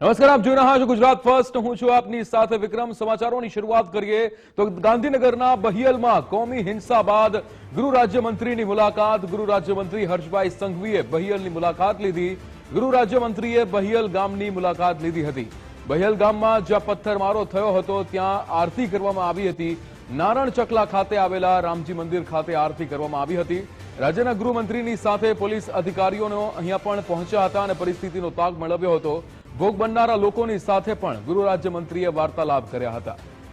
નમસ્કાર, આપ જોઈ રહ્યા છો ગુજરાત ફર્સ્ટ. હું છું આપની સાથે વિક્રમ. સમાચારોની શરૂઆત કરીએ તો ગાંધીનગરના બહિયલમાં કોમી હિંસા બાદ ગૃહ રાજ્યમંત્રીની મુલાકાત. ગૃહ રાજ્યમંત્રી હર્ષભાઈ સંઘવીએ બહિયલની મુલાકાત લીધી. ગૃહ રાજ્યમંત્રીએ બહિયલ ગામની મુલાકાત લીધી હતી. બહિયલ ગામમાં જ્યાં પથ્થરમારો થયો હતો, ત્યાં આરતી કરવામાં આવી હતી. નારણ ચકલા ખાતે આવેલા રામજી મંદિર ખાતે આરતી કરવામાં આવી હતી. રાજ્યના ગૃહમંત્રીની સાથે પોલીસ અધિકારીઓનો અહીંયા પણ પહોંચ્યા હતા અને પરિસ્થિતિનો તાગ મેળવ્યો હતો. ભોગ બનનારા લોકોની સાથે પણ ગૃહ રાજ્યમંત્રીએ વાર્તાલાપ કર્યા હતા.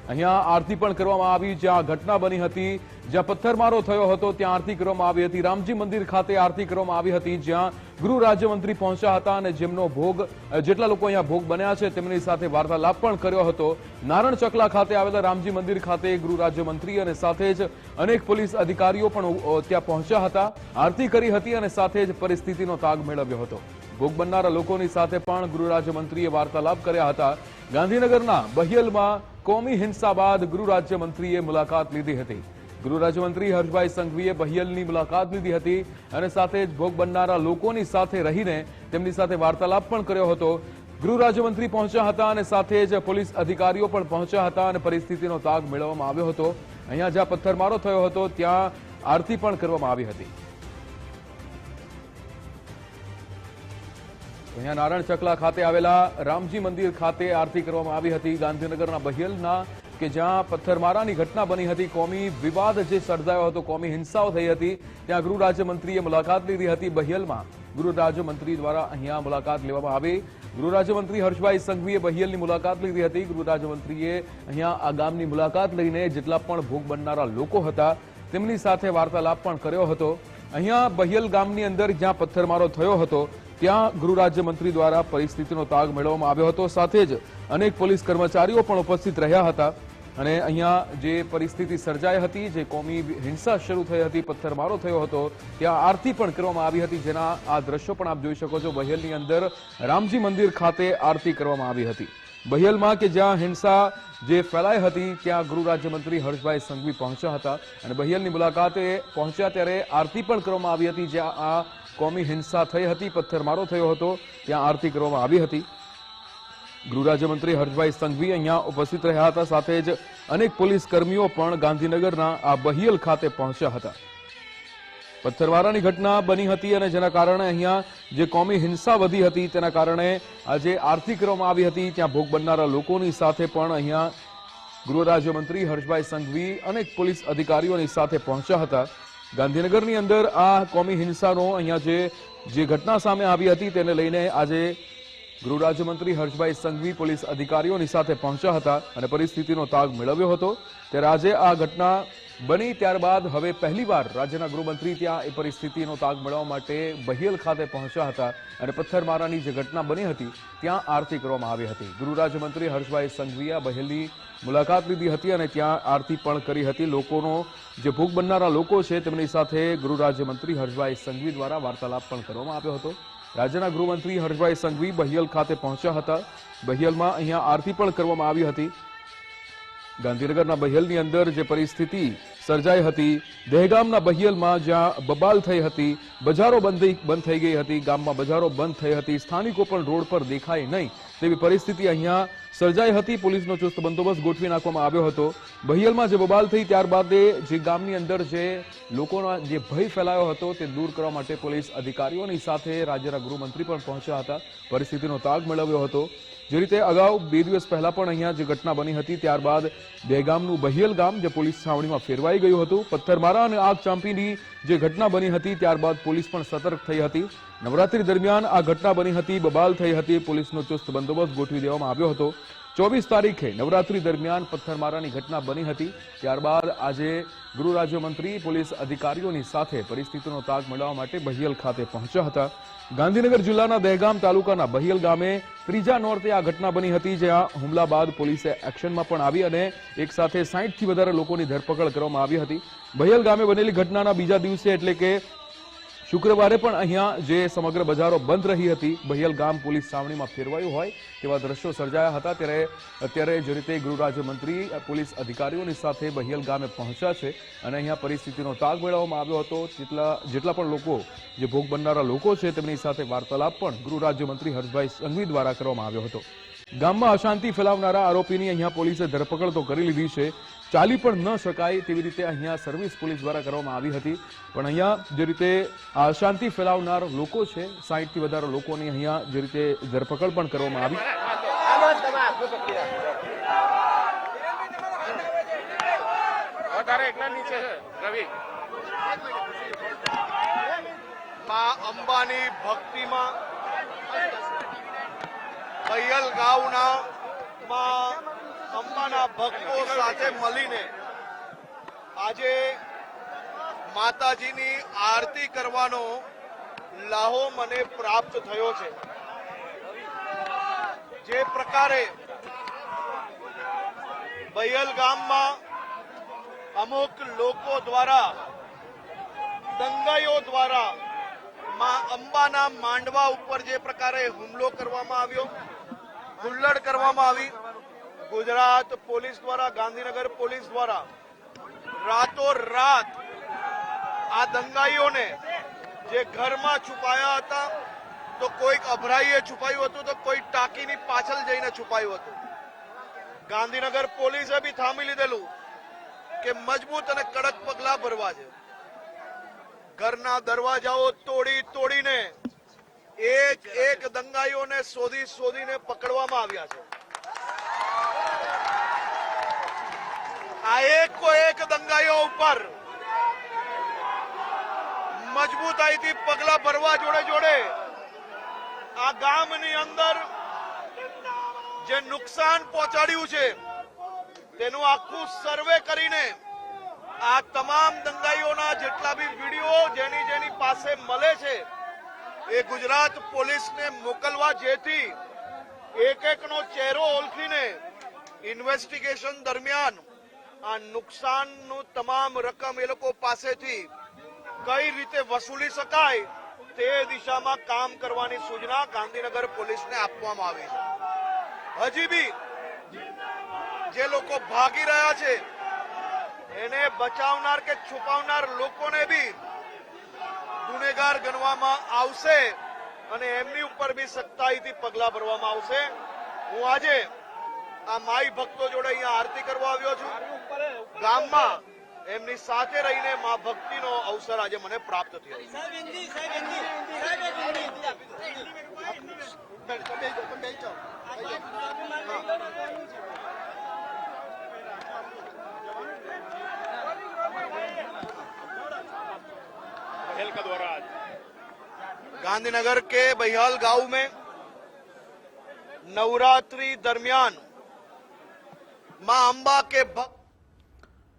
અહીંયા આરતી પણ કરવામાં આવી, જ્યાં ઘટના બની હતી. જ્યાં પથ્થરમારો થયો હતો, ત્યાં આરતી કરવામાં આવી હતી. રામજી મંદિર ખાતે આરતી કરવામાં આવી હતી, જ્યાં ગૃહ રાજ્યમંત્રી પહોંચ્યા હતા અને જેમનો ભોગ, જેટલા લોકો અહીંયા ભોગ બન્યા છે, તેમની સાથે વાર્તાલાપ પણ કર્યો હતો. નારણ ચકલા ખાતે આવેલા રામજી મંદિર ખાતે ગૃહ રાજ્યમંત્રી અને સાથે જ અનેક પોલીસ અધિકારીઓ પણ ત્યાં પહોંચ્યા હતા. આરતી કરી હતી અને સાથે જ પરિસ્થિતિનો તાગ મેળવ્યો હતો. ભોગ બનનારા લોકોની સાથે પણ ગૃહ રાજ્યમંત્રીએ વાર્તાલાપ કર્યા હતા. ગાંધીનગરના બહિયલમાં કોમી હિંસા બાદ ગૃહ રાજ્યમંત્રીએ મુલાકાત લીધી હતી. ગૃહ રાજ્યમંત્રી હર્ષભાઈ સંઘવીએ બહિયલની મુલાકાત લીધી હતી અને સાથે જ ભોગ બનનારા લોકોની સાથે રહીને તેમની સાથે વાર્તાલાપ પણ કર્યો હતો. ગૃહ રાજ્યમંત્રી પહોંચ્યા હતા અને સાથે જ પોલીસ અધિકારીઓ પણ પહોંચ્યા હતા અને પરિસ્થિતિનો તાગ મેળવવામાં આવ્યો હતો. અહીંયા જ્યાં પથ્થરમારો થયો હતો, ત્યાં આરતી પણ કરવામાં આવી હતી. અહીંયા નારાયણ ચકલા ખાતે આવેલા રામજી મંદિર ખાતે આરતી કરવામાં આવી હતી. ગાંધીનગરના બહેલના કે જ્યાં પથ્થરમારાની ઘટના બની હતી. કોમી વિવાદ જે સર્જાયો હતો, કોમી હિંસાઓ થઈ હતી, ત્યાં ગૃહ રાજ્યમંત્રીએ મુલાકાત લીધી હતી બહિયલમાં. ગૃહ રાજ્યમંત્રી દ્વારા અહીંયા મુલાકાત લેવામાં આવી. ગૃહ રાજ્યમંત્રી હર્ષભાઈ સંઘવીએ બહિયલની મુલાકાત લીધી હતી. ગૃહ રાજ્યમંત્રીએ અહીંયા આ ગામની મુલાકાત લઈને જેટલા પણ ભોગ બનનારા લોકો હતા, તેમની સાથે વાર્તાલાપ પણ કર્યો હતો. અહીંયા બહિયલ ગામની અંદર જ્યાં પથ્થરમારો થયો હતો ત્યાં ગૃહ રાજ્યમંત્રી દ્વારા પરિસ્થિતિનો તાગ મેળવવામાં આવ્યો હતો. સાથે જ અનેક પોલીસ કર્મચારીઓ પણ ઉપસ્થિત રહ્યા હતા. અને અહીંયા જે પરિસ્થિતિ સર્જાઈ હતી, જે કોમી હિંસા શરૂ થઈ હતી, પથ્થરમારો થયો હતો, ત્યાં આરતી પણ કરવામાં આવી હતી, જેના આ દ્રશ્યો પણ આપ જોઈ શકો છો. બહેલની અંદર રામજી મંદિર ખાતે આરતી કરવામાં આવી હતી. બહેલમાં કે જ્યાં હિંસા જે ફેલાઈ હતી, ત્યાં ગૃહ રાજ્યમંત્રી હર્ષભાઈ સંઘવી પહોંચ્યા હતા. અને બહેલની મુલાકાતે પહોંચ્યા ત્યારે આરતી પણ કરવામાં આવી હતી, જ્યાં આ કોમી હિંસા થઈ હતી, પથ્થરમારો થયો હતો, ત્યાં આરતી કરવામાં આવી હતી. ગૃહ રાજ્યમંત્રી હર્ષભાઈ સંઘવી અહીંયા ઉપસ્થિત રહ્યા હતા, સાથે જ અનેક પોલીસ કર્મીઓ પણ ગાંધીનગરના આ બહિયલ ખાતે પહોંચ્યા હતા. પથ્થરવારાની ઘટના બની હતી અને જેના કારણે અહીંયા જે કોમી હિંસા વધી હતી, તેના કારણે આજે આરતી કરવામાં આવી હતી. ત્યાં ભોગ બનનારા લોકોની સાથે પણ અહીંયા ગૃહ રાજ્યમંત્રી હર્ષભાઈ સંઘવી અનેક પોલીસ અધિકારીઓની સાથે પહોંચ્યા હતા. ગાંધીનગરની અંદર આ કોમી હિંસાનો અહીંયા જે જે ઘટના સામે આવી હતી તેને લઈને આજે ગૃહ રાજ્યમંત્રી હર્ષભાઈ સંઘવી પોલીસ અધિકારીઓની સાથે પહોંચ્યા હતા અને પરિસ્થિતિનો તાગ મેળવ્યો હતો. ત્યારે આજે આ ઘટના બની ત્યારબાદ હવે પહેલીવાર રાજ્યના ગૃહમંત્રી ત્યાં એ પરિસ્થિતિનો તાગ મેળવવા માટે બહિયલ ખાતે પહોંચ્યા હતા અને પથ્થરમારાની જે ઘટના બની હતી, ત્યાં આરતી કરવામાં આવી હતી. ગૃહ રાજ્યમંત્રી હર્ષભાઈ સંઘવીયા બહેલની મુલાકાત લીધી હતી અને ત્યાં આરતી પણ કરી હતી. લોકોનો, જે ભોગ બનનારા લોકો છે, તેમની સાથે ગૃહ રાજ્યમંત્રી હર્ષભાઈ સંઘવી દ્વારા વાર્તાલાપ પણ કરવામાં આવ્યો હતો. રાજ્યના ગૃહમંત્રી હર્ષભાઈ સંઘવી બહિયલ ખાતે પહોંચ્યા હતા. બહિયલમાં અહીંયા આરતી પણ કરવામાં આવી હતી. ગાંધીનગરના બહિયલની અંદર જે પરિસ્થિતિ સર્જાઈ હતી. દહેગામના બહિયલમાં જ્યાં બબાલ થઈ હતી, બજારો બંધ બંધ થઈ ગઈ હતી. ગામમાં બજારો બંધ થઈ હતી. સ્થાનિકો પણ રોડ પર દેખાય નહીં તેવી પરિસ્થિતિ અહીંયા સર્જાઈ હતી. પોલીસનો ચુસ્ત બંદોબસ્ત ગોઠવી નાખવામાં આવ્યો હતો. બહિયલમાં જે બબાલ થઈ ત્યારબાદ જે ગામની અંદર જે લોકોના જે ભય ફેલાયો હતો તે દૂર કરવા માટે પોલીસ અધિકારીઓની સાથે રાજ્યના ગૃહમંત્રી પણ પહોંચ્યા હતા. પરિસ્થિતિનો તાગ મેળવ્યો હતો. જે રીતે અગાઉ બે દિવસ પહેલા પણ અહીંયા જે ઘટના બની હતી, ત્યારબાદ દહેગામનું બહિયલ ગામ, જે પોલીસ છાવણીમાં ફેરવાઈ ગયું હતું, પથ્થરમારા અને આગ ચાંપીની જે ઘટના બની હતી, ત્યારબાદ પોલીસ પણ સતર્ક થઈ હતી. નવરાત્રી દરમિયાન આ ઘટના બની હતી, બબાલ થઈ હતી, પોલીસનો ચુસ્ત બંદોબસ્ત ગોઠવી દેવામાં આવ્યો હતો. ચોવીસ તારીખે નવરાત્રી દરમિયાન પથ્થરમારાની ઘટના બની હતી, ત્યારબાદ આજે ગૃહ રાજ્યમંત્રી, પોલીસ અધિકારીઓની સાથે પરિસ્થિતિનો તાગ મેળવવા માટે બહિયલ ખાતે પહોંચ્યા હતા. ગાંધીનગર જિલ્લાના દહેગામ તાલુકાના બહિયલ ગામે ત્રીજા નોર્તે આ ઘટના બની હતી, જ્યાં હુમલા બાદ પોલીસે એક્શનમાં પણ આવી અને એક સાથે સાહીઠથી વધારે લોકોની ધરપકડ કરવામાં આવી હતી. બહિયલ ગામે બનેલી ઘટનાના બીજા દિવસે એટલે કે શુક્રવારે પણ અહીંયા જે સમગ્ર બજારો બંધ રહી હતી બહિયલ ગામ પોલીસ છાવણીમાં ફેરવાયું હોય તેવા દ્રશ્યો સર્જાયા હતા. ત્યારે અત્યારે જે રીતે ગૃહ રાજ્યમંત્રી, પોલીસ અધિકારીઓની સાથે બહિયલ ગામે પહોંચ્યા છે અને અહીંયા પરિસ્થિતિનો તાગ મેળવવામાં આવ્યો હતો. જેટલા જેટલા પણ લોકો, જે ભોગ બનનારા લોકો છે, તેમની સાથે વાર્તાલાપ પણ ગૃહ રાજ્યમંત્રી હર્ષભાઈ સંઘવી દ્વારા કરવામાં આવ્યો હતો. ગામમાં અશાંતિ ફેલાવનારા આરોપીની અહીંયા પોલીસે ધરપકડ તો કરી લીધી છે. ચાલી પણ ન શકાય તેવી રીતે અહીંયા સર્વિસ પોલીસ દ્વારા કરવામાં આવી હતી. પણ અહીંયા જે રીતે આ અશાંતિ ફેલાવનાર લોકો છે સાહીઠથી વધારે લોકોની અહીંયા જે રીતે ધરપકડ પણ કરવામાં આવી. અંબાની ભક્તિમાં બૈયલ ગાંવના માં અંબાના ભક્તો સાથે મળીને આજે માતાજીની આરતી કરવાનો લાહો મને પ્રાપ્ત થયો છે. જે પ્રકારે બૈયલ ગામમાં અમુક લોકો દ્વારા, દંગાઈઓ દ્વારા માં અંબાના માંડવા ઉપર જે પ્રકારે હુમલો કરવામાં આવ્યો હુલ્લડ કરવામાં આવી. ગુજરાત પોલીસ દ્વારા, ગાંધીનગર પોલીસ દ્વારા રાતો રાત આ દંગાઈઓને જે ઘરમાં છુપાયા હતા, તો કોઈક અભરાઈએ છુપાયું હતું, તો કોઈ ટાંકીની પાછળ જઈને છુપાયું હતું. ગાંધીનગર પોલીસે બી થામી લીધેલું કે મજબૂત અને કડક પગલા ભરવા છે. ઘરના દરવાજાઓ તોડી તોડીને એક એક દંગાઈઓને શોધી શોધીને પકડવામાં આવ્યા છે. આ એકો એક દંગાઈઓ ઉપર મજબૂતાઈથી પગલા ભરવા જોડે જોડે આ ગામની અંદર જે નુકસાન પહોંચાડ્યું છે, તેનું આખું સર્વે કરીને આ તમામ દંગાઈઓના જેટલા બી વીડિયો જેની જેની પાસે મળે છે એ ગુજરાત પોલીસને મોકલવા જેથી એક એકનો ચહેરો ઓળખીને ઇન્વેસ્ટિગેશન દરમિયાન આ નુકસાનનું તમામ રકમ એ લોકો પાસેથી કઈ રીતે વસૂલી શકાય તે દિશામાં કામ કરવાની સૂચના ગાંધીનગર પોલીસને આપવામાં આવી છે. હજી બી જે લોકો ભાગી રહ્યા છે, એને બચાવનાર કે છુપાવનાર લોકોને બી ગુનેગાર ગણવામાં આવશે અને એમની ઉપર બી સખ્તાઈથી પગલા ભરવામાં આવશે. હું આજે આ માઈ ભક્તો જોડે અહીંયા આરતી કરવા આવ્યો છું. ગામમાં એમની સાથે રહીને મા ભક્તિનો અવસર આજે મને પ્રાપ્ત થયો पहल का दौरा आज गांधीनगर के बहियाल गांव में नवरात्रि दरमियान मां अंबा के भक्त